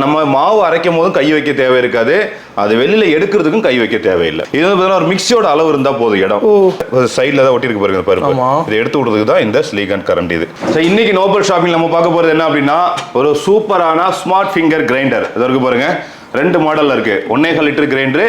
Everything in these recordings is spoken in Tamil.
நம்ம மாவு அரைக்கும் போதும் கை வைக்க தேவை இருக்காது. அது வெளியில எடுக்கிறதுக்கும் கை வைக்க தேவையில்லை. இது வந்து ஒரு மிக்சியோட அளவு இருந்தா போதும் இடம். சைடில் தான் ஒட்டிருக்கு பாருங்க பாருங்க ஆமா. இதை எடுத்து விடுறதுக்கு தான் இந்த ஸ்லீக் அண்ட் கரண்ட் இது. So, இன்னைக்கு நோபல் ஷாப்பிங் நம்ம பார்க்க போறது என்ன அப்படின்னா ஒரு சூப்பரான ஸ்மார்ட் ஃபிங்கர் கிரைண்டர் இது இருக்கு பாருங்க. ரெண்டு மாடல்ல இருக்கு. ஒன்னேகால் லிட்டர் கிரைண்டர்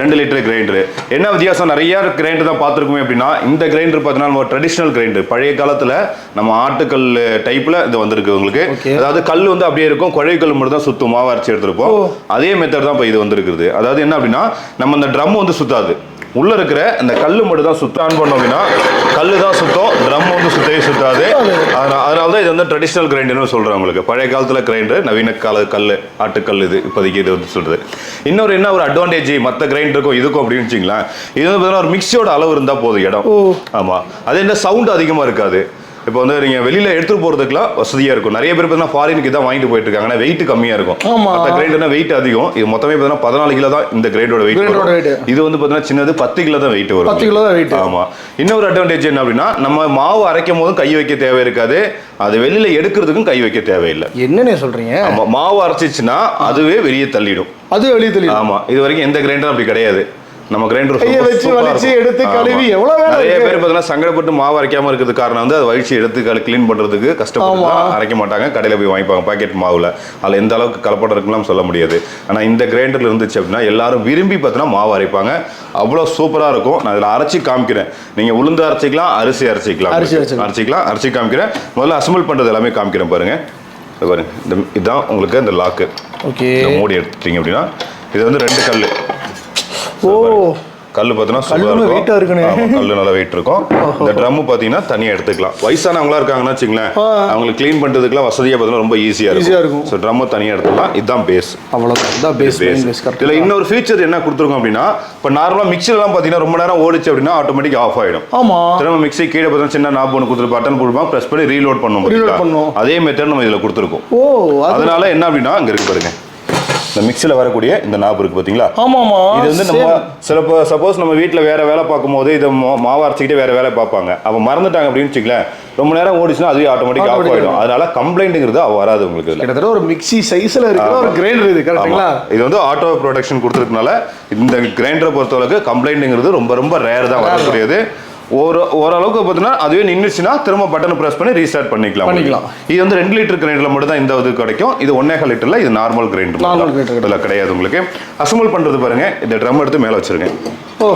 ரெண்டு லிட்டர் கிரைண்டர் என்ன வித்தியாசம்? நிறைய கிரைண்டர் தான் பார்த்துருக்கோமே அப்படின்னா இந்த கிரைண்டர் பார்த்தீங்கன்னா நம்ம ட்ரெடிஷனல் கிரைண்டர் பழைய காலத்துல நம்ம ஆட்டுக்கல் டைப்ல இது வந்திருக்கு உங்களுக்கு. அதாவது கல் வந்து அப்படியே இருக்கும் குழை கல் மட்டும் தான் சுத்தும் மாவு அரைச்சி எடுத்திருப்போம். அதே மெத்தட் தான் இப்போ இது வந்திருக்குது. அதாவது என்ன அப்படின்னா நம்ம இந்த ட்ரம் வந்து சுத்தாது. உள்ள இருக்கிற அந்த கல் மட்டும் தான் சுத்த ஆன் பண்ணோம் அப்படின்னா கல் தான் சுத்தம் ட்ரம் வந்து சுத்தவே சுத்தாது. அதனால தான் இது வந்து ட்ரெடிஷனல் கிரைண்டர்னு சொல்றேன் உங்களுக்கு. பழைய காலத்துல கிரைண்டர் நவீன கால கல் ஆட்டுக்கல் இது இப்போதைக்கு இது வந்து சொல்றது. இன்னொரு என்ன ஒரு அட்வான்டேஜ் மற்ற கிரைண்டருக்கும் இதுக்கும் அப்படின்னு வச்சுங்களேன் இது வந்து பார்த்தீங்கன்னா ஒரு மிக்சியோட அளவு இருந்தா போதும் இடம். ஆமா. அது என்ன சவுண்ட் அதிகமா இருக்காது. இப்போ வந்து நீங்க வெளியில எடுத்துட்டு போறதுக்குலாம் வசதியா இருக்கும். நிறைய பேர் பார்த்தீங்கன்னா ஃபாரினுக்கு தான் வாங்கிட்டு போயிட்டு இருக்காங்க. வெயிட் கம்மியா இருக்கும். ஆமா. மற்ற கிரைண்டர்னா வெயிட் அதிகம்? இது மொத்தமே பார்த்தீங்கன்னா பதினாலு கிலோ தான் இந்த கிரைண்டோட வெயிட். இது வந்து பார்த்தீங்கன்னா சின்னது பத்து கிலோ தான் வெயிட் வரும். பத்து கிலோ தான் weight. ஆமா. இன்னொரு அட்வான்டேஜ் என்ன அப்படின்னா நம்ம மாவு அரைக்கும் போதும் கை வைக்க தேவை இருக்காது. அது வெளியில எடுக்கிறதுக்கும் கை வைக்க தேவையில்லை. என்னண்ணே சொல்றீங்க? ஆமா. மாவு அரைச்சிச்சுன்னா அதுவே வெளியே தள்ளிடும். அது வெளியே தெரியும் ஆமா. இது வரைக்கும் எந்த கிரைண்டரும் அப்படி கிடையாது. நம்ம கிரைண்டர் கையை வச்சு வலிச்சு எடுத்து கழுவி எவ்வளவு வேலை நிறைய. பேர் பார்த்தீங்கன்னா சங்கடப்பட்டு மாவு அரைக்காம இருக்கிறது காரணம் வந்து அதை வலிச்சு எடுத்து க்ளீன் பண்றதுக்கு கஷ்டப்பட்டு அரைக்க மாட்டாங்க. கடையில போய் வாங்கிப்பாங்க பாக்கெட் மாவுல. அதுல எந்த அளவுக்கு கலப்படம் இருக்குலாம் சொல்ல முடியாது. ஆனா இந்த கிரைண்டர்ல இருந்துச்சு அப்படின்னா எல்லாரும் விரும்பி பார்த்தீங்கன்னா மாவு அரைப்பாங்க. அவ்வளோ சூப்பரா இருக்கும். நான் இதில் அரைச்சி காமிக்கிறேன். நீங்க உளுந்து அரைச்சிக்கலாம் அரிசி அரைச்சிக்கலாம். அரிசி அரைச்சிக்கலாம். அரைச்சி காமிக்கிறேன். முதல்ல அசம்பிள் பண்றது எல்லாமே காமிக்கிறேன் பாருங்க. இது பாருங்க. இந்த இதுதான் உங்களுக்கு இந்த லாக்கு ஓகே மூடி எடுத்துட்டீங்க அப்படின்னா இது வந்து ரெண்டு கல் ஓ. கல் பார்த்தீங்கன்னா weight ஆ இருக்குண்ணே. கல்லு நல்லா வெயிட் இருக்கும். இந்த ட்ரம் பார்த்தீங்கன்னா தனியா எடுத்துக்கலாம். வயசானவங்களா இருக்காங்கன்னா வச்சுங்களேன். அவங்களுக்கு க்ளீன் பண்றதுக்குலாம் வசதியா பார்த்தீங்கன்னா ரொம்ப ஈஸியா Easy-ஆ இருக்கும். ஸோ ட்ரம் தனியா எடுத்துக்கலாம். இதுதான் பேஸ் அவ்வளோதான் இதான் பேஸ் பேஸ் இதுல இன்னொரு ஃபீச்சர் என்ன கொடுத்துருக்கோம் அப்படின்னா இப்போ நார்மலா மிக்சிலாம் பார்த்தீங்கன்னா ரொம்ப நேரம் ஓடிச்சு அப்படின்னா ஆட்டோமேட்டிக் ஆஃப் ஆயிடும். ஆமா. திரும்ப மிக்ஸி கீழே பார்த்தா சின்ன நாப் ஒன்று கொடுத்துரு பட்டன் போடுவோம் ப்ரெஸ் பண்ணி ரீலோட் Reload பாத்தீங்களா? பண்ணும். அதே மெத்தட் நம்ம இதுல கொடுத்துருக்கோம். ஓ அது அதனால என்ன அப்படின்னா இங்க இருக்கு பாருங்க. இந்த மிக்ஸில வரக்கூடிய இந்த நாப் இருக்கு பாத்தீங்களா? ஆமாமா. இது வந்து நம்ம சில சப்போஸ் நம்ம வீட்ல வேற வேலை பார்க்கும்போது இதை மாவு அரைச்சிக்கிட்டே வேற வேலை பார்ப்பாங்க. அப்ப மறந்துட்டாங்க அப்படின்னு வச்சுக்கலேன். ரொம்ப நேரம் ஓடிச்சுன்னா அதுவே ஆட்டோமேட்டிக் ஆஃப் ஆயிடும். அதனால கம்ப்ளைண்ட்ங்கிறது வராது உங்களுக்கு கிட்டத்தட்ட ஒரு மிக்ஸி சைஸ்ல இருக்கிற ஒரு கிரைண்டர் இது ஆமா. கரெக்ட்டுங்களா இது வந்து ஆட்டோ ப்ரொடக்ஷன் கொடுத்துருக்கனால இந்த கிரைண்டரை பொறுத்தளவுக்கு கம்ப்ளைண்ட்ங்கிறது ரொம்ப ரொம்ப ரேர் தான் வரக்கூடியது. ஒரு ஓரளவுக்கு பார்த்தீங்கன்னா அதுவே நின்றுச்சுன்னா திரும்ப பட்டன் ப்ரெஸ் பண்ணி ரீஸ்டார்ட் பண்ணிக்கலாம் பண்ணிக்கலாம். இது வந்து ரெண்டு லிட்டர் கிரைண்டர்ல மட்டும் தான் இந்த இது கிடைக்கும். இது ஒன்னேகால் லிட்டர்ல இது நார்மல் கிரைண்டர் Normal grinder இதில் கிடையாது உங்களுக்கு. அசம்பிள் பண்றது பாருங்க. இந்த ட்ரம் எடுத்து மேலே வச்சிருங்க. ஓ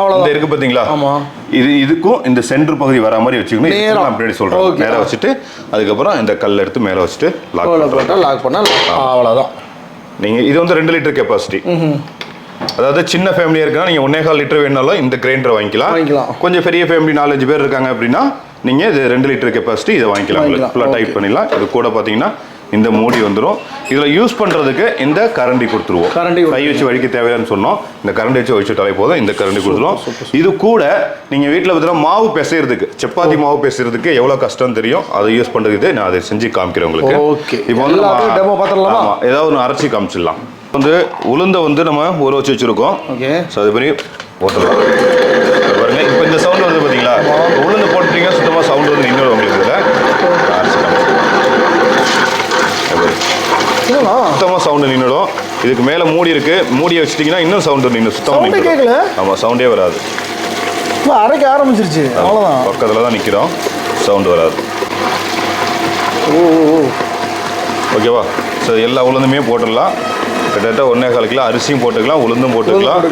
அவ்வளோதான் இருக்கு பாத்தீங்களா? ஆமா. இது இதுக்கும் இந்த சென்டர் பகுதி வர மாதிரி வச்சுக்கணும். நேரா. இதுக்கு நான் பின்னாடி சொல்றேன். Okay. நேரா வச்சுட்டு அதுக்கப்புறம் இந்த கல் எடுத்து மேலே வச்சுட்டு லாக் அவ்வளோ போட்டால் லாக் பண்ணால் அவ்வளோதான் நீங்க இது வந்து ரெண்டு லிட்டர் கெப்பாசிட்டி அதாவது சின்ன ஃபேமிலியா இருக்குன்னா நீங்க ஒன்னே கால் லிட்டர் வேணாலும் இந்த கிரைண்டர் வாங்கிக்கலாம். வாங்கிக்கலாம். கொஞ்சம் பெரிய ஃபேமிலி நாலஞ்சு பேர் இருக்காங்க அப்படின்னா நீங்க இது ரெண்டு லிட்டர் கெப்பாசிட்டி இதை வாங்கிக்கலாம் வாங்கிக்கலாம். ஃபுல்லாக டைப் பண்ணிடலாம். இது கூட பாத்தீங்கன்னா இந்த மூடி வந்துரும். இதுல யூஸ் பண்றதுக்கு இந்த கரண்டி கொடுத்துருவோம். கரண்டி கை வச்சு வடிக்க தேவையான்னு சொன்னோம். இந்த கரண்டி வச்சு வச்சுட்டாலே போதும். இந்த கரண்டி கொடுத்துரும் இது கூட நீங்க வீட்ல பார்த்தீங்கன்னா மாவு பிசைறதுக்கு சப்பாத்தி மாவு பிசைறதுக்கு எவ்வளவு கஷ்டம் தெரியும். அதை யூஸ் பண்றதுக்கு நான் அதை செஞ்சு காமிக்கிறேன் உங்களுக்கு. Okay. இப்போ வந்து பார்த்துடலாமா? ஆமா, ஏதாவது ஒன்று அரைச்சி காமிச்சிடலாம். வந்து உளுந்த வந்து நம்ம ஊற வச்சு வச்சிருக்கோம். ஓகே. ஸோ அது பண்ணி போட்டுடலாம் இப்ப பாருங்க இப்போ இந்த சவுண்ட் வருது பார்த்தீங்களா உளுந்து போட்டுட்டீங்க சுத்தமாக சவுண்ட் வந்து நின்று உங்களுக்கு சுத்தமாக சவுண்டு நின்றுடும் இதுக்கு மேலே மூடி இருக்கு. மூடி வச்சிட்டிங்கன்னா இன்னும் சவுண்டு நின்று சுத்தமாக கேட்கல? ஆமாம் சவுண்டே வராது. அரைக்க ஆரம்பிச்சிருச்சு. அவ்வளோதான் பக்கத்தில் தான் நிற்கிறோம் சவுண்டு வராது. ஓ ஓகேவா ஸோ எல்லா உளுந்துமே போட்டுடலாம். கிட்டத்தட்ட ஒன்றே கால் கிலோ அரிசியும் போட்டுக்கலாம் உளுந்தும் போட்டுக்கலாம்.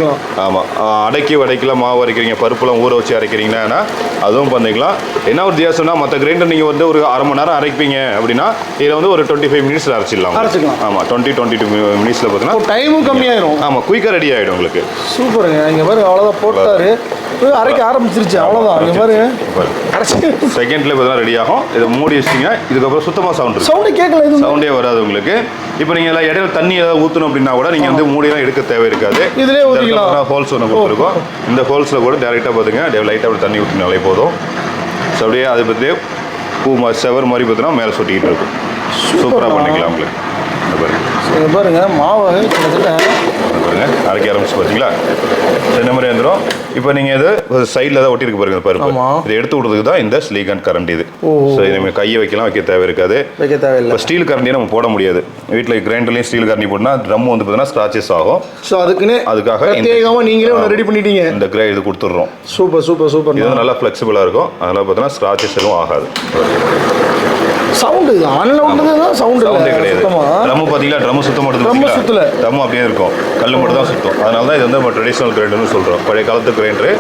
ஆமாம் அடைக்கி வடைக்கலாம் மாவு அரைக்கிறீங்க பருப்புலாம் ஊற வச்சு அரைக்கிறீங்கன்னா அதுவும் பண்ணிக்கலாம். என்ன ஒரு வித்தியாசம்னா மற்ற கிரைண்டர் நீங்கள் வந்து ஒரு அரை மணி நேரம் அரைப்பீங்க அப்படின்னா இதில் வந்து ஒரு டுவெண்ட்டி ஃபைவ் மினிட்ஸில் அரைச்சிடலாம். அரைச்சிக்கலாம். ஆமாம் டுவெண்ட்டி டுவெண்ட்டி டூ மினிட்ஸில் பார்த்தீங்கன்னா டைமும் கம்மியாயிரும். ஆமாம் குயிக்காக ரெடி ஆகிடும் உங்களுக்கு. சூப்பருங்க. இங்க பாரு அவ்வளோதான் போட்டாரு. இப்போ அரைக்க ஆரம்பிச்சிருச்சு அவ்வளோதான் இங்க பாரு. செகண்ட்ல பார்த்தீங்கன்னா ரெடி ஆகும். இதை மூடி வச்சிட்டிங்கன்னா இதுக்கப்புறம் சுத்தமாக சவுண்ட் சவுண்டு கேட்கல இது சவுண்டே வராது உங்களுக்கு. இப்போ நீங்கள் எல்லாம் இடையில தண்ணி ஏதாவது ஊற்றணும் அப்படின்னா கூட நீங்கள் வந்து மூடியெல்லாம் எடுக்க தேவை இருக்காது. இதுலயே. ஹோல்ஸ் ஒன்று கொடுத்துருக்கோம் இந்த ஹோல்ஸில் கூட டேரெக்டாக பார்த்துங்க லைட்டாக தண்ணி ஊற்றினாலே போதும் ஸோ அப்படியே அதை பற்றி பூ செவர் மாதிரி பார்த்தீங்கன்னா மேலே சொட்டிக்கிட்டு இருக்கும். சூப்பராக பண்ணிக்கலாம் உங்களுக்கு. இங்க பாருங்க. மாவு கிட்டத்தட்ட இது பாருங்க அரைக்க ஆரம்பிச்சு பார்த்தீங்களா இந்த மாதிரி வந்துடும் இப்போ நீங்கள் இது சைடில் தான் ஒட்டியிருக்கு பாருங்க பருப்பு. இதை எடுத்து விடுறதுக்கு தான் இந்த ஸ்லீகன் கரண்ட் இது. ஸோ இனிமேல் கையை வைக்கலாம் வைக்க தேவை இருக்காது. வைக்க தேவையில்லை. ஸ்டீல் கரண்டியை நம்ம போட முடியாது. வீட்டில் கிரைண்டர்லையும் ஸ்டீல் கரண்டி போட்டோம்னா ட்ரம் வந்து பார்த்தீங்கன்னா ஸ்க்ராச்சஸ் ஆகும். ஸோ அதுக்குன்னு அதுக்காக பிரத்யேகமாக நீங்களே ஒன்று ரெடி பண்ணிட்டீங்க. இந்த கிரே இது கொடுத்துட்றோம். Super super super. இது நல்லா ஃப்ளெக்சிபிளாக இருக்கும். அதனால் பார்த்தீங்கன்னா ஸ்க்ராச்சஸ் எதுவும் ஆகாது. சவுண்டு ஆன்ல விட்டது தான் சவுண்டு கிடையாது. ட்ரம் பார்த்தீங்களா? ட்ரம் சுத்தம் மட்டும் Drum சுத்தல. ட்ரம் அப்படியே இருக்கும். கல் மட்டும் தான் சுத்தம். அதனால தான் இது வந்து நம்ம ட்ரெடிஷனல் கிரைண்டர்னு சொல்கிறோம் பழைய காலத்து கிரைண்டர்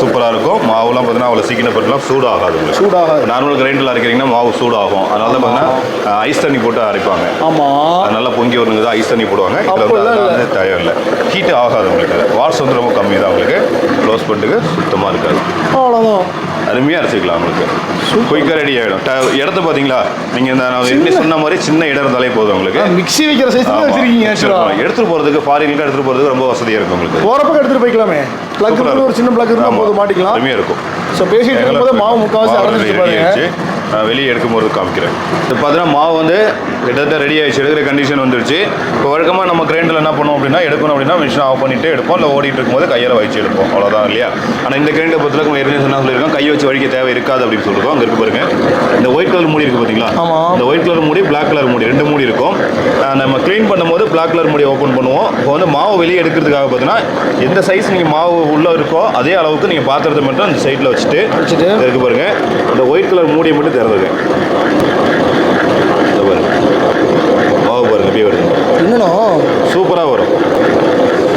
சூப்பராக இருக்கும். மாவுலாம் பார்த்தீங்கன்னா அவ்வளோ சீக்கிரம் பட்டலாம் சூடு ஆகாது உங்களுக்கு. சூடாகாது. நார்மல் கிரைண்டரில் அரைக்கிறீங்கன்னா மாவு சூடாகும். அதனால தான் பார்த்தீங்கன்னா ஐஸ் தண்ணி போட்டு அரைப்பாங்க. ஆமா. அது நல்லா பொங்கி வருங்க தான் ஐஸ் தண்ணி போடுவாங்க. இதில் வந்து தேவையில்லை ஹீட் ஆகாது உங்களுக்கு. வாட்ஸ் வந்து ரொம்ப கம்மி தான் உங்களுக்கு. க்ளோஸ் பண்ணிட்டு சுத்தமாக இருக்காது. அவ்வளோதான் அருமையாக அரைச்சிக்கலாம் உங்களுக்கு. குயிக்காக ரெடி ஆகிடும் இடத்த பார்த்தீங்களா நீங்கள் இந்த நான் சொன்ன மாதிரி சின்ன இடம் இருந்தாலே போதும் உங்களுக்கு. மிக்ஸி வைக்கிற சைஸ். வச்சிருக்கீங்க. எடுத்துட்டு போறதுக்கு ஃபாரினுக்கு எடுத்துட்டு போறதுக்கு ரொம்ப வசதியா இருக்கும் உங்களுக்கு. போறப்ப எடுத்துட்டு போய்க்கலாமே. பிளக் ஒரு சின்ன பிளக் இருந்தா ஆமா. போதும் மாட்டிக்கலாம். அருமையா இருக்கும். ஸோ பேசிட்டு இருக்கும்போது மாவு முக்கால்வாசி அரைஞ்சிட்டு பாருங்க. வெளியே எடுக்கும்போது காமிக்கிறேன். இப்போ பார்த்தீங்கன்னா மாவு வந்து கிட்டத்தட்ட ரெடி ஆயிடுச்சு எடுக்கிற கண்டிஷன் வந்துருச்சு. இப்போ வழக்கமாக நம்ம கிரைண்டரில் என்ன பண்ணுவோம் அப்படின்னா எடுக்கணும் அப்படின்னா மிஷின் ஆஃப் பண்ணிட்டு எடுப்போம். இல்லை ஓடிட்டு இருக்கும்போது கையால் வச்சு எடுப்போம். அவ்வளோதான் இல்லையா? ஆனால் இந்த கிரைண்டர் பொறுத்தவரைக்கும் நம்ம ஏற்கனவே சொன்னா சொல்லியிருக்கோம் கை வச்சு வடிக்க தேவை இருக்காது அப்படின்னு சொல்லிருக்கோம். அங்கே இருக்கு பாருங்க. இந்த ஒயிட் கலர் மூடி இருக்கு பார்த்தீங்களா ஆமா. இந்த ஒயிட் கலர் மூடி பிளாக் கலர் மூடி ரெண்டு மூடி இருக்கும். நம்ம க்ளீன் பண்ணும்போது பிளாக் கலர் மூடி ஓப்பன் பண்ணுவோம். இப்போ வந்து மாவு வெளியே எடுக்கிறதுக்காக பார்த்தீங்கன்னா எந்த சைஸ் நீங்கள் மாவு உள்ளே இருக்கோ அதே அளவுக்கு நீங்கள் பாத்திரத்தை மட்டும் அந்த சைடில் வச்சுட்டு வச்சுட்டு. இருக்கு பாருங்க. இந்த ஒயிட் கலர் மூடியை மட்டும் பாருங்க மாவு பாருங்க வருது. என்னன்னா சூப்பராக வரும்.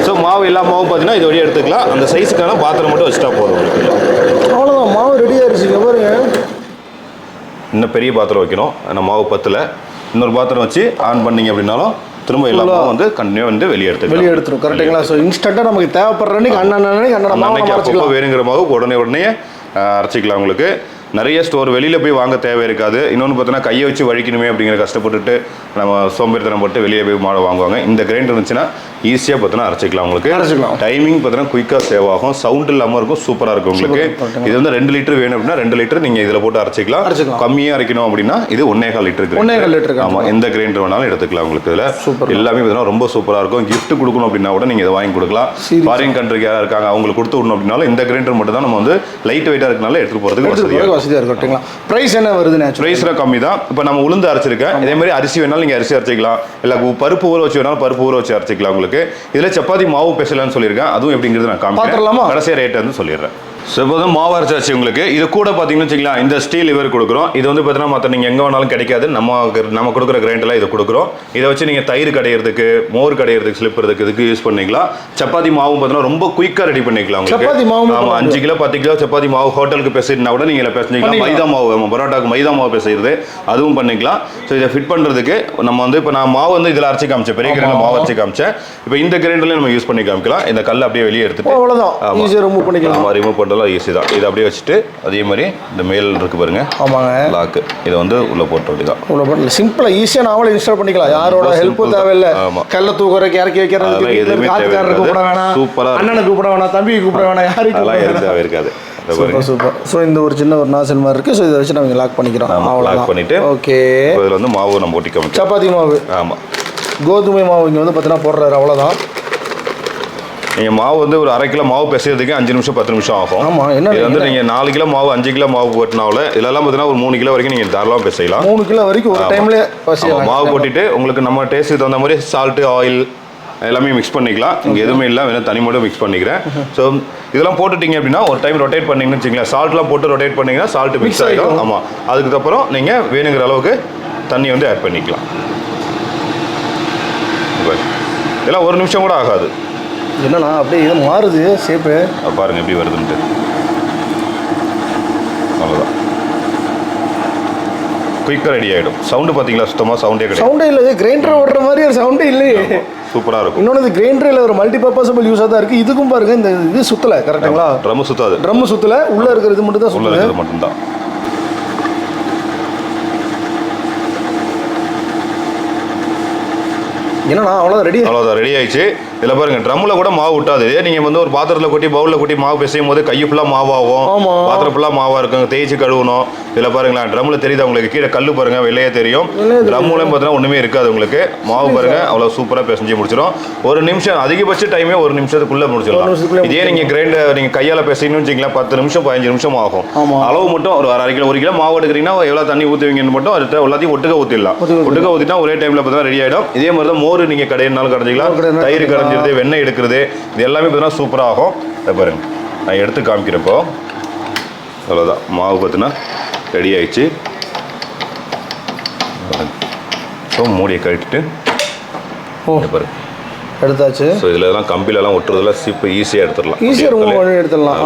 ஸோ மாவு எல்லா மாவும் பார்த்தீங்கன்னா இது வழியாக எடுத்துக்கலாம். அந்த சைஸுக்கான பாத்திரம் மட்டும் வச்சுட்டா போதும் அவ்வளோதான் மாவு ரெடி ஆயிடுச்சுங்க பாருங்க. இன்னும் பெரிய பாத்திரம் வைக்கணும். அந்த மாவு பத்தில். இன்னொரு பாத்திரம் வச்சு ஆன் பண்ணீங்க அப்படின்னாலும் திரும்ப எல்லா மாவும் வந்து கண்டினியூ வந்து வெளியே எடுத்துக்கலாம். வெளியே எடுத்துரும் கரெக்டுங்களா ஸோ இன்ஸ்டண்ட்டாக நமக்கு தேவைப்படுற அன்னைக்கு அண்ணன் அன்னைக்கு அண்ணன் அன்னைக்கு அப்பப்போ வேணுங்கிற மாவு உடனே உடனே அரைச்சிக்கலாம் உங்களுக்கு. நிறைய ஸ்டோர் வெளியில் போய் வாங்க தேவை இருக்காது. இன்னொன்று பார்த்தீங்கன்னா கையை வச்சு வழிக்கணுமே அப்படிங்கிற கஷ்டப்பட்டுட்டு நம்ம சோம்பேறித்தனம் போட்டு வெளியே போய் மாடை வாங்குவாங்க. இந்த கிரைண்டர் இருந்துச்சுன்னா ஈஸியாக பார்த்தீங்கன்னா அரைச்சிக்கலாம் உங்களுக்கு. அரைச்சிக்கலாம். டைமிங் பார்த்தீங்கன்னா குயிக்காக சேவ் ஆகும். சவுண்ட் இல்லாமல் இருக்கும் சூப்பராக இருக்கும் உங்களுக்கு. இது வந்து ரெண்டு லிட்டர் வேணும் அப்படின்னா ரெண்டு லிட்டர் நீங்கள் இதில் போட்டு அரைச்சிக்கலாம். கம்மியாக அரைக்கணும் அப்படின்னா இது ஒன்னே கால் லிட்டர் ஒண்ணே கால் liter ஆமாம் எந்த கிரைண்டர் வேணாலும் எடுத்துக்கலாம் உங்களுக்கு இதில். Super. எல்லாமே பார்த்தீங்கன்னா ரொம்ப சூப்பராக இருக்கும். Gift கொடுக்கணும் அப்படின்னா கூட நீங்கள் இதை வாங்கி கொடுக்கலாம். ஃபாரின் கண்ட்ரிக்கு யாராக இருக்காங்க அவங்களுக்கு கொடுத்து விடணும் அப்படின்னாலும் இந்த கிரைண்டர் மட்டும் தான் நம்ம வந்து லைட் வெயிட்டாக இருக்கனால எடுத்துகிட்டு போகிறதுக்கு வசதியாக வசதியாக இருக்கும் கரெக்டுங்களா ப்ரைஸ் என்ன வருது ப்ரைஸ்லாம் கம்மி தான் இப்போ நம்ம உளுந்து அரைச்சிருக்கேன் இதே மாதிரி அரிசி வேணாலும் நீங்கள் அரிசி அரைச்சிக்கலாம். இல்லை பருப்பு ஊற வச்சு வேணாலும் பருப்பு ஊற வச்சு அரைச்சிக்கலாம் உங்களுக்கு. இதில் சப்பாத்தி மாவு பெசலான்னு சொல்லியிருக்கேன். அதுவும் எப்படிங்கிறது நான்? காமிக்கிறேன். கடைசியாக ரேட் வந்து சொல்லிடுறேன். ஸோ இப்போ வந்து மாவு அரைச்சாச்சு உங்களுக்கு. இது கூட பார்த்தீங்கன்னு வச்சுக்கலாம் இந்த ஸ்டீல் இவர் கொடுக்குறோம். இது வந்து பார்த்தீங்கன்னா மற்ற நீங்கள் எங்கே வேணாலும் கிடைக்காது. நம்ம நம்ம கொடுக்குற கிரைண்டரில் இது கொடுக்குறோம். இதை வச்சு நீங்கள் தயிர் கடையிறதுக்கு மோர் கடையிறதுக்கு ஸ்லிப்புறதுக்கு இதுக்கு யூஸ் பண்ணிக்கலாம். சப்பாத்தி மாவும் பார்த்தீங்கன்னா ரொம்ப குயிக்காக ரெடி பண்ணிக்கலாம் உங்களுக்கு. சப்பாத்தி மாவும் ஆமாம் அஞ்சு கிலோ பத்து கிலோ சப்பாத்தி மாவு ஹோட்டலுக்கு பேசிட்டுனா கூட நீங்கள் பேசிக்கலாம். மைதா மாவு நம்ம பரோட்டாக்கு மைதா மாவு பேசுறது அதுவும் பண்ணிக்கலாம். ஸோ இதை ஃபிட் பண்ணுறதுக்கு நம்ம வந்து இப்போ நான் மாவு வந்து இதில் அரைச்சி காமிச்சேன். பெரிய கிரைண்டர் மாவு அரைச்சி காமிச்சேன். இப்போ இந்த கிரைண்டர்லேயும் நம்ம யூஸ் பண்ணி காமிக்கலாம். இந்த கல் அப்படியே வெளியே எடுத்துட்டு. அவ்வளோதான் ரிமூவ் பண்ணிக்கலாம். ரிமூவ் பண்ணுறதுலாம் ஈஸி தான். இதை அப்படியே வச்சுட்டு அதே மாதிரி இந்த மேல் இருக்கு பாருங்க. ஆமாங்க. லாக்கு இதை வந்து உள்ளே போட்ட வேண்டியதான் இவ்வளோ பண்ணல சிம்பிளாக ஈஸியாக நாமளே இன்ஸ்டால் பண்ணிக்கலாம். யாரோட ஹெல்ப்பும். தேவையில்லை. கல்ல தூக்குறதுக்கு இறக்கி அதெல்லாம் எதுவுமே தேவை கூப்பிட வேணாம். சூப்பரா இருக்கும். அண்ணனை கூப்பிட வேணாம் தம்பிக்கு கூப்பிட வேணாம் அதெல்லாம் தேவை இருக்காது. சூப்பர் சூப்பர் ஸோ இந்த ஒரு சின்ன ஒரு நாசல் மாதிரி இருக்குது ஸோ இதை வச்சு நம்ம லாக் பண்ணிக்கிறோம். ஆமா, lock பண்ணிட்டு. ஓகே இதில் வந்து மாவு நம்ம ஒட்டி காமிச்சோம் சப்பாத்தி மாவு. ஆமாம் கோதுமை மாவு இங்கே வந்து பார்த்தீங்கன்னா போடுறாரு. அவ்வளோதான் நீங்கள் மாவு வந்து ஒரு அரை கிலோ மாவு பிசைறதுக்கு அஞ்சு நிமிஷம் பத்து நிமிஷம் ஆகும். ஆமா, என்ன இது வந்து? நீங்கள் நாலு கிலோ மாவு அஞ்சு கிலோ மாவு போட்டினால இதெல்லாம் பார்த்தீங்கன்னா ஒரு மூணு கிலோ வரைக்கும் நீங்கள் தாராளமாக பிசையலாம். மூணு கிலோ வரைக்கும் ஒரு ஆமா, மாவு போட்டுட்டு உங்களுக்கு நம்ம டேஸ்ட்டுக்கு தகுந்த மாதிரி சால்ட்டு ஆயில் எல்லாமே மிக்ஸ் பண்ணிக்கலாம். இங்கே எதுவுமே இல்லை வேணும் தனி மட்டும் மிக்ஸ் பண்ணிக்கிறேன். ஸோ இதெல்லாம் போட்டுட்டீங்க அப்படின்னா ஒரு டைம் ரொட்டேட் பண்ணீங்கன்னு வச்சுங்களேன் சால்ட்லாம் போட்டு ரொட்டேட் பண்ணீங்கன்னா சால்ட் மிக்ஸ் ஆகிடும். ஆமாம் அதுக்கப்புறம் நீங்கள் வேணுங்கிற அளவுக்கு தண்ணி வந்து ஆட் பண்ணிக்கலாம். இதெல்லாம் ஒரு நிமிஷம் கூட ஆகாது. என்னண்ணா அப்படியே இது மாறுது ஷேப்பு அது பாருங்க எப்படி வருதுன்ட்டு. அவ்வளோதான் குயிக்காக ரெடி ஆகிடும் சவுண்டு பார்த்தீங்களா? சுத்தமாக சவுண்டே கிடையாது. சவுண்டே இல்லை கிரைண்டர் ஓடுற மாதிரி ஒரு சவுண்டே இல்லையே. சூப்பராக இருக்கும். இன்னொன்று கிரைண்டரில் ஒரு மல்டி பர்பஸபிள் யூஸாக தான் இருக்குது இதுக்கும் பாருங்க இந்த இது சுத்தலை கரெக்டுங்களா ட்ரம் சுத்தாது. ட்ரம் சுத்தலை உள்ளே இருக்கிற இது மட்டும் தான் உள்ள இருக்கிறது மட்டும்தான். என்னண்ணா அவ்வளோதான் ரெடி அவ்வளோதான் ரெடி ஆயிடுச்சு. இதில் பாருங்க ட்ரம்மில் கூட மாவு விட்டாது நீங்கள் வந்து ஒரு பாத்திரத்தில் கொட்டி பவுலில் கொட்டி மாவு பிசையும் போது கை ஃபுல்லாக மாவாகும். பாத்திரம் ஃபுல்லாக மாவாக இருக்கும். தேய்ச்சி கழுவணும். இதில் பாருங்களேன் ட்ரம்மில் தெரியுது உங்களுக்கு? கீழே கல் பாருங்க வெளியே தெரியும். ட்ரம்முலையும் பார்த்தீங்கன்னா ஒன்றுமே இருக்காது உங்களுக்கு. மாவு பாருங்க அவ்வளோ சூப்பராக பிசைஞ்சு முடிச்சிடும். ஒரு நிமிஷம் அதிகபட்ச டைமே ஒரு நிமிஷத்துக்குள்ளே முடிச்சிடலாம். இதே நீங்கள் கிரைண்டர் நீங்கள் கையால் பிசையணும்னு வச்சிங்களேன் பத்து நிமிஷம் பதினஞ்சு நிமிஷம் ஆகும். அளவு மட்டும் ஒரு அரை கிலோ ஒரு கிலோ மாவு எடுக்கிறீங்கன்னா எவ்வளோ தண்ணி ஊற்றுவீங்கன்னு மட்டும் அது எல்லாத்தையும் ஒட்டுக்க ஊற்றிடலாம் ஒட்டுக்க ஊற்றினா ஒரே டைமில் பார்த்தா ரெடி ஆகிடும் இதே மாதிரி தான் மோர் நீங்கள் கடையினாலும் கடைஞ்சிக்கலாம். தயிர் கடைஞ்சிக்கலாம். கடைஞ்சிருது வெண்ணெய் எடுக்கிறது. இது எல்லாமே பார்த்தீங்கன்னா சூப்பராக ஆகும். இதை பாருங்க. நான் எடுத்து காமிக்கிறப்போ அவ்வளோதான் மாவு பார்த்தீங்கன்னா ரெடி ஆயிடுச்சு. ஸோ மூடியை கழட்டிட்டு ஓ பாருங்க. எடுத்தாச்சு. ஸோ இதில் எல்லாம் கம்பிலெல்லாம் ஒட்டுறதெல்லாம் சீப்பு ஈஸியாக எடுத்துடலாம். ஈஸியாக எடுத்துடலாம்.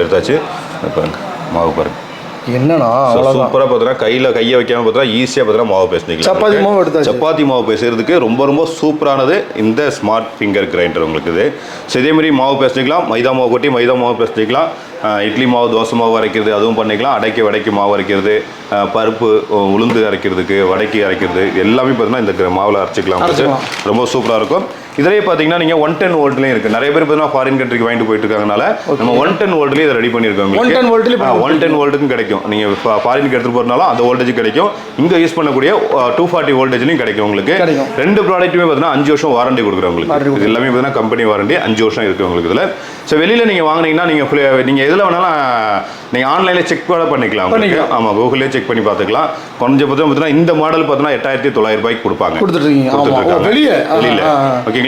எடுத்தாச்சு. பாருங்க. மாவு பாருங்க. அவ்வளோதான் சூப்பராக பார்த்தீங்கன்னா கையில் கையை வைக்காம பார்த்தீங்கன்னா ஈஸியாக பார்த்தீங்கன்னா மாவு பேசிக்கலாம் சப்பாத்தி மாவு எடுத்தாச்சு. சப்பாத்தி மாவு பேசுறதுக்கு ரொம்ப ரொம்ப சூப்பரானது இந்த ஸ்மார்ட் ஃபிங்கர் கிரைண்டர் உங்களுக்கு இது. ஸோ மாவு பேசிக்கலாம் மைதா மாவு கொட்டி மைதா மாவு பேசிக்கலாம் இட்லி மாவு தோசை மாவு அரைக்கிறது அதுவும் பண்ணிக்கலாம். அடைக்க வடைக்கு மாவு அரைக்கிறது பருப்பு உளுந்து அரைக்கிறதுக்கு வடைக்கு அரைக்கிறது எல்லாமே பார்த்தீங்கன்னா இந்த மாவுல. அரைச்சிக்கலாம். ரொம்ப சூப்பராக இருக்கும். இதுலேயே பார்த்தீங்கன்னா நீங்கள் ஒன் டென் வோல்ட்லேயும் இருக்குது நிறைய பேர் பார்த்தீங்கன்னா ஃபாரின் கண்ட்ரிக்கு வாங்கிட்டு போயிட்டு இருக்காங்கனால நம்ம ஒன் டென் வோல்ட்லேயே இதை ரெடி பண்ணியிருக்கோம் 110 volt லயே பண்ணி ஒன் டென் வோல்ட்டுக்கும் கிடைக்கும். நீங்கள் ஃபாரினுக்கு எடுத்துகிட்டு போகிறனாலும் அந்த வோல்டேஜ் கிடைக்கும். இங்கே யூஸ் பண்ணக்கூடிய டூ ஃபார்ட்டி வோல்டேஜ்லையும் கிடைக்கும் உங்களுக்கு. ரெண்டு ப்ராடக்ட்டுமே பார்த்தீங்கன்னா அஞ்சு வருஷம் வாரண்டி கொடுக்குறோம் உங்களுக்கு. இது எல்லாமே பார்த்தீங்கன்னா கம்பெனி வாரண்டி அஞ்சு வருஷம் இருக்குது உங்களுக்கு இதில். ஸோ வெளியில் நீங்கள் வாங்குனீங்கன்னா நீங்கள் நீங்கள் எதில் வேணாலும் நீங்கள் ஆன்லைனில் செக் கூட பண்ணிக்கலாம். ஆமாம் கூகுள்லேயே செக் பண்ணி பார்த்துக்கலாம். கொஞ்சம் பார்த்தீங்கன்னா இந்த மாடல் பார்த்தீங்கன்னா எட்டாயிரத்தி தொள்ளாயிரம் ரூபாய்க்கு கொடுப்பாங்க. வெளியே? வெளியில. ஆ,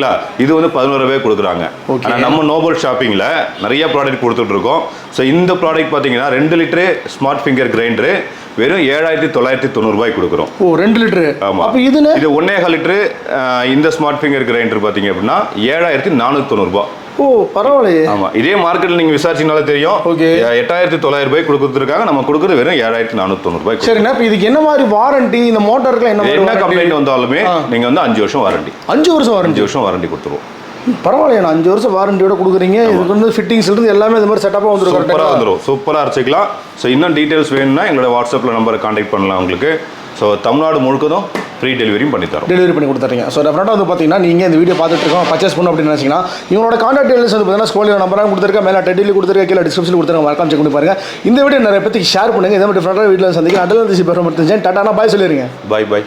ஆ. ஓகேங்களா இது வந்து பதினோரு ரூபாய் கொடுக்குறாங்க. Okay. ஆனா நம்ம நோபல் ஷாப்பிங்ல நிறைய ப்ராடக்ட் கொடுத்துட்டு இருக்கோம். ஸோ இந்த ப்ராடக்ட் பார்த்தீங்கன்னா ரெண்டு லிட்டரு ஸ்மார்ட் ஃபிங்கர் கிரைண்டரு வெறும் ஏழாயிரத்தி தொள்ளாயிரத்தி தொண்ணூறுபாய்க்கு கொடுக்குறோம். ஓ ரெண்டு லிட்டரு. ஆமா. அப்போ இதுன்னு இது ஒன்னேகால் லிட்டரு அஹ், இந்த ஸ்மார்ட் ஃபிங்கர் கிரைண்டர் பார்த்தீங்க அப்படின்னா ஏழாயிரத்தி நானூற்றி தொண்ணூறுபா ஓ பரவாயில்லையே. ஆமா இதே மார்க்கெட்ல நீங்க விசாரிச்சீங்கனாலே தெரியும். எ- எட்டாயிரத்தி தொள்ளாயிரம் ரூபாய் கொடுத்துருக்காங்க நம்ம கொடுக்குறது வெறும் ஏழாயிரத்தி நானூற்றி தொண்ணூறுபாய் சரிண்ணா இப்போ இதுக்கு என்ன மாதிரி வாரண்டி இந்த மோட்டருக்குலாம் என்ன என்ன? கம்ப்ளைண்ட் வந்தாலுமே நீங்க வந்து அஞ்சு வருஷம் வாரண்டி அஞ்சு வருஷம் வாரண்டி அஞ்சு வருஷம் வாரண்டி கொடுத்துருவோம். பரவாயில்லையா அஞ்சு வருஷம் வாரண்டியோட கொடுக்குறீங்க. இதுக்கு வந்து ஃபிட்டிங்ஸ் இருந்து எல்லாமே இந்த மாதிரி செட்டப்பாக வந்துடும் சூப்பராக வந்துடும் சூப்பராக அரைச்சிக்கலாம். ஸோ இன்னும் டீட்டெயில்ஸ் வேணும்னா எங்களோட வாட்ஸ்அப்பில் நம்பரை காண்டாக்ட் பண்ணலாம் உங்களுக்கு. ஸோ தமிழ்நாடு முழுக்கதும் ஃப்ரீ டெலிவரியும் பண்ணி தரோம். டெலிவரி பண்ணி கொடுத்துறீங்க. ஸோ டெஃபினட்டாக வந்து பார்த்தீங்கன்னா நீங்கள் இந்த வீடியோ பார்த்துட்டு இருக்கோம் பர்ச்சேஸ் பண்ணணும் அப்படின்னு நினச்சிங்கன்னா இவங்களோட கான்டாக்ட் டீடைல்ஸ் வந்து பார்த்தீங்கன்னா ஸ்கோலியோ நம்பராக கொடுத்துருக்கேன் மேலே டெட்டிலி கொடுத்துருக்க கீழே டிஸ்கிரிப்ஷன் கொடுத்துருங்க மறக்காம செக் பண்ணி பாருங்க. இந்த வீடியோ நிறைய பேருக்கு ஷேர் பண்ணுங்க. இதே மாதிரி டிஃப்ரெண்டாக வீட்டில் சந்திக்க அடல் வந்து பெர்ஃபார்மன்ஸ் டாட்டானா பாய் சொல்லிடுங்க பாய் பாய்